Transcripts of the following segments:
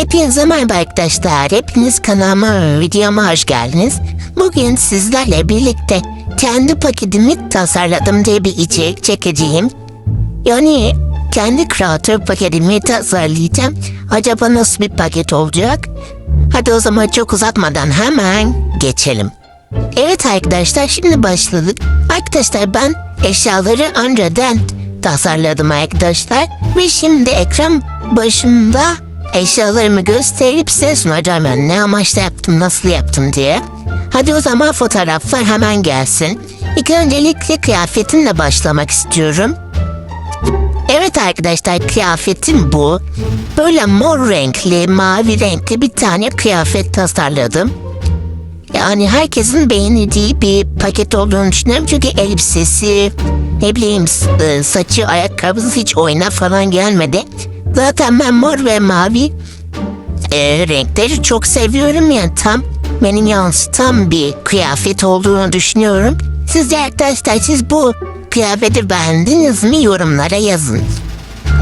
Hepinize merhaba arkadaşlar. Hepiniz kanalıma, videoma hoş geldiniz. Bugün sizlerle birlikte kendi paketimi tasarladım diye bir içerik çekeceğim. Yani kendi kreatör paketimi tasarlayacağım. Acaba nasıl bir paket olacak? Hadi o zaman çok uzatmadan hemen geçelim. Evet arkadaşlar şimdi başladık. Arkadaşlar ben eşyaları önceden tasarladım arkadaşlar. Ve şimdi ekran başında eşyalarımı gösterip size sunacağım yani ne amaçla yaptım nasıl yaptım diye. Hadi o zaman fotoğraflar hemen gelsin. İlk öncelikle kıyafetimle başlamak istiyorum. Evet arkadaşlar kıyafetim bu. Böyle mor renkli, mavi renkli bir tane kıyafet tasarladım. Yani herkesin beğendiği bir paket olduğunu düşünüyorum. Çünkü elbisesi, ne bileyim e, saçı, ayakkabısı hiç oyuna falan gelmedi. Zaten ben mor ve mavi e, renkleri çok seviyorum. Yani tam benim yansıtan bir kıyafet olduğunu düşünüyorum. Sizce arkadaşlar siz bu kıyafeti beğendiniz mi yorumlara yazın.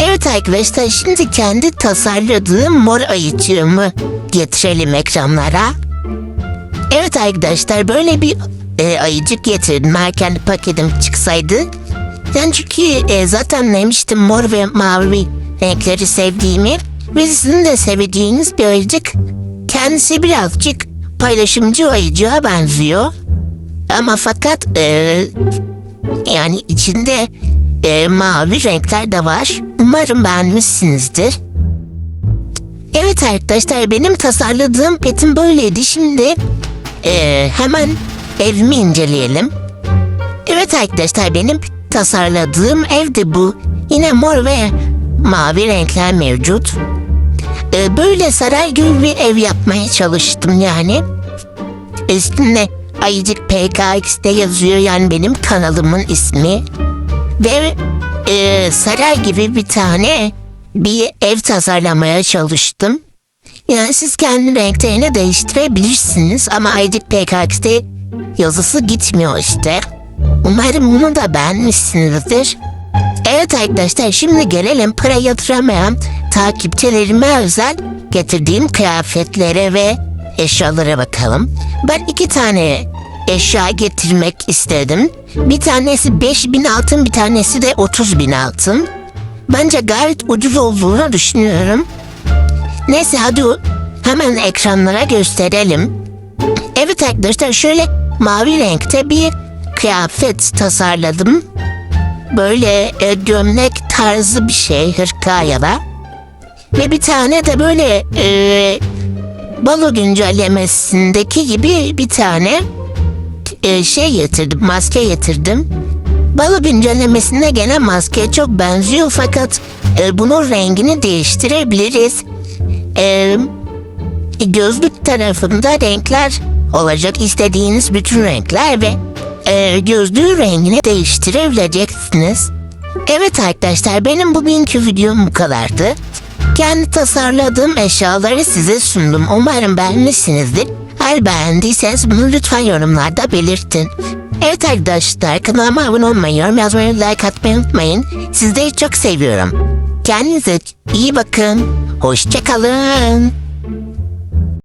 Evet arkadaşlar şimdi kendi tasarladığım mor ayıcığımı getirelim ekranlara. Evet arkadaşlar böyle bir e, ayıcık getirdim. Eğer kendi paketim çıksaydı. Ben çünkü e, zaten demiştim mor ve mavi renkleri sevdiğimi. Ve sizin de sevdiğiniz bir ayıcık. Kendisi birazcık paylaşımcı ayıcığa benziyor. Ama fakat e, yani içinde e, mavi renkler de var. Umarım beğenmişsinizdir. Evet arkadaşlar benim tasarladığım petim böyleydi. Şimdi ee, hemen evimi inceleyelim. Evet arkadaşlar benim tasarladığım evde bu. Yine mor ve mavi renkler mevcut. Ee, böyle saray gibi bir ev yapmaya çalıştım yani. Üstünde Ayıcık PKX'de yazıyor yani benim kanalımın ismi. Ve e, saray gibi bir tane bir ev tasarlamaya çalıştım. Yani siz kendi renklerini değiştirebilirsiniz ama Aydık PKX'de yazısı gitmiyor işte. Umarım bunu da beğenmişsinizdir. Evet arkadaşlar şimdi gelelim para yatıramayan takipçilerime özel getirdiğim kıyafetlere ve eşyalara bakalım. Ben iki tane eşya getirmek istedim. Bir tanesi 5000 altın bir tanesi de 30 bin altın. Bence gayet ucuz olduğunu düşünüyorum. Neyse hadi hemen ekranlara gösterelim. Evet arkadaşlar şöyle mavi renkte bir kıyafet tasarladım. Böyle e, gömlek tarzı bir şey hırka ya da. Ve bir tane de böyle e, balo güncellemesindeki gibi bir tane e, şey getirdim, maske getirdim. Balo güncellemesinde gene maskeye çok benziyor fakat e, bunun rengini değiştirebiliriz. E, gözlük tarafında renkler olacak istediğiniz bütün renkler ve e, gözlüğün rengini değiştirebileceksiniz. Evet arkadaşlar benim bugünkü videom bu kadardı. Kendi tasarladığım eşyaları size sundum. Umarım beğenmişsinizdir. Eğer beğendiyseniz bunu lütfen yorumlarda belirtin. Evet arkadaşlar kanalıma abone olmayı, yorum yazmayı, like atmayı unutmayın. Sizleri çok seviyorum. Kendinize iyi bakın. Hoşçakalın.